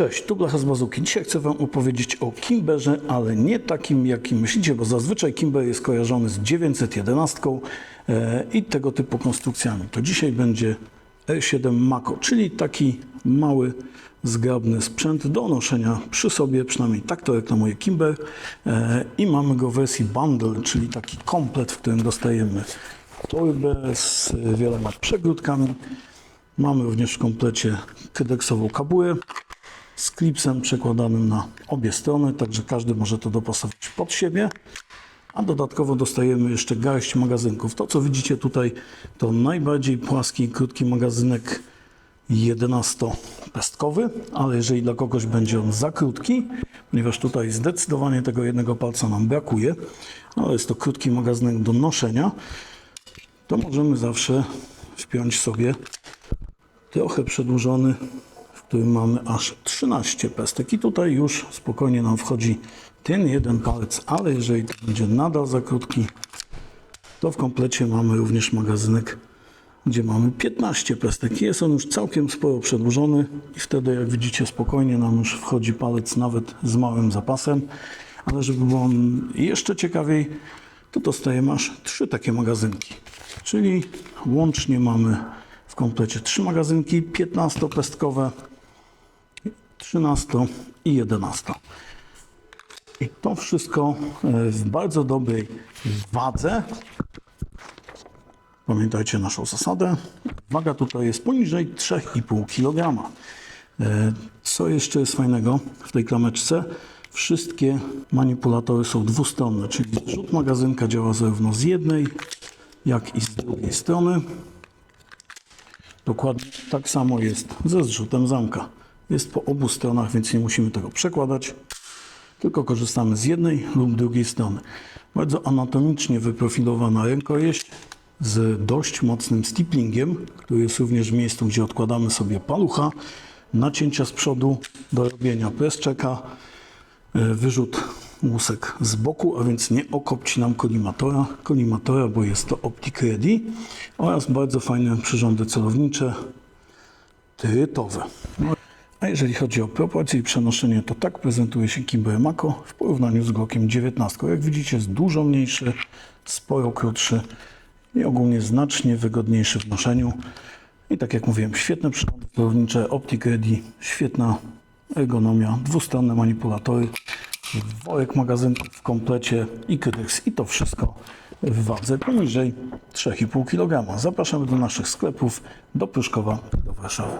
Cześć, tu Blacha z Bazuki. Dzisiaj chcę Wam opowiedzieć o Kimberze, ale nie takim, jakim myślicie, bo zazwyczaj Kimber jest kojarzony z 911 e, i tego typu konstrukcjami. To dzisiaj będzie R7 Mako, czyli taki mały, zgrabny sprzęt do noszenia przy sobie, przynajmniej tak to reklamuje Kimber. E, I mamy go w wersji bundle, czyli taki komplet, w którym dostajemy torbę z wieloma przegródkami. Mamy również w komplecie kydeksową kabułę z klipsem przekładanym na obie strony, także każdy może to dopasować pod siebie. A dodatkowo dostajemy jeszcze garść magazynków. To, co widzicie tutaj, to najbardziej płaski, krótki magazynek 11-pestkowy, ale jeżeli dla kogoś będzie on za krótki, ponieważ tutaj zdecydowanie tego jednego palca nam brakuje, ale jest to krótki magazynek do noszenia, to możemy zawsze wpiąć sobie trochę przedłużony, którym mamy aż 13 pestek. I tutaj już spokojnie nam wchodzi ten jeden palec, ale jeżeli to będzie nadal za krótki, to w komplecie mamy również magazynek, gdzie mamy 15 pestek. Jest on już całkiem sporo przedłużony i wtedy, jak widzicie, spokojnie nam już wchodzi palec nawet z małym zapasem. Ale żeby było on jeszcze ciekawiej, to dostajemy aż trzy takie magazynki. Czyli łącznie mamy w komplecie trzy magazynki 15-pestkowe, 13 i 11. I to wszystko e, w bardzo dobrej wadze. Pamiętajcie naszą zasadę. Waga tutaj jest poniżej 3,5 kg. E, Co jeszcze jest fajnego w tej klameczce? Wszystkie manipulatory są dwustronne, czyli zrzut magazynka działa zarówno z jednej, jak i z drugiej strony. Dokładnie tak samo jest ze zrzutem zamka. Jest po obu stronach, więc nie musimy tego przekładać, tylko korzystamy z jednej lub drugiej strony. Bardzo anatomicznie wyprofilowana rękojeść z dość mocnym stiplingiem, który jest również w miejscu, gdzie odkładamy sobie palucha, nacięcia z przodu do robienia press-checka, e, wyrzut łusek z boku, a więc nie okopci nam kolimatora, kolimatora, bo jest to Optic Ready oraz bardzo fajne przyrządy celownicze, tyrytowe. A jeżeli chodzi o proporcje i przenoszenie, to tak prezentuje się Kimber Mako w porównaniu z Glockiem 19. Jak widzicie jest dużo mniejszy, sporo krótszy i ogólnie znacznie wygodniejszy w noszeniu. I tak jak mówiłem, świetne przyrządy celownicze, Optic Ready, świetna ergonomia, dwustronne manipulatory, worek magazynków w komplecie i Kydex i to wszystko w wadze poniżej 3,5 kg. Zapraszamy do naszych sklepów do Pruszkowa do Warszawy.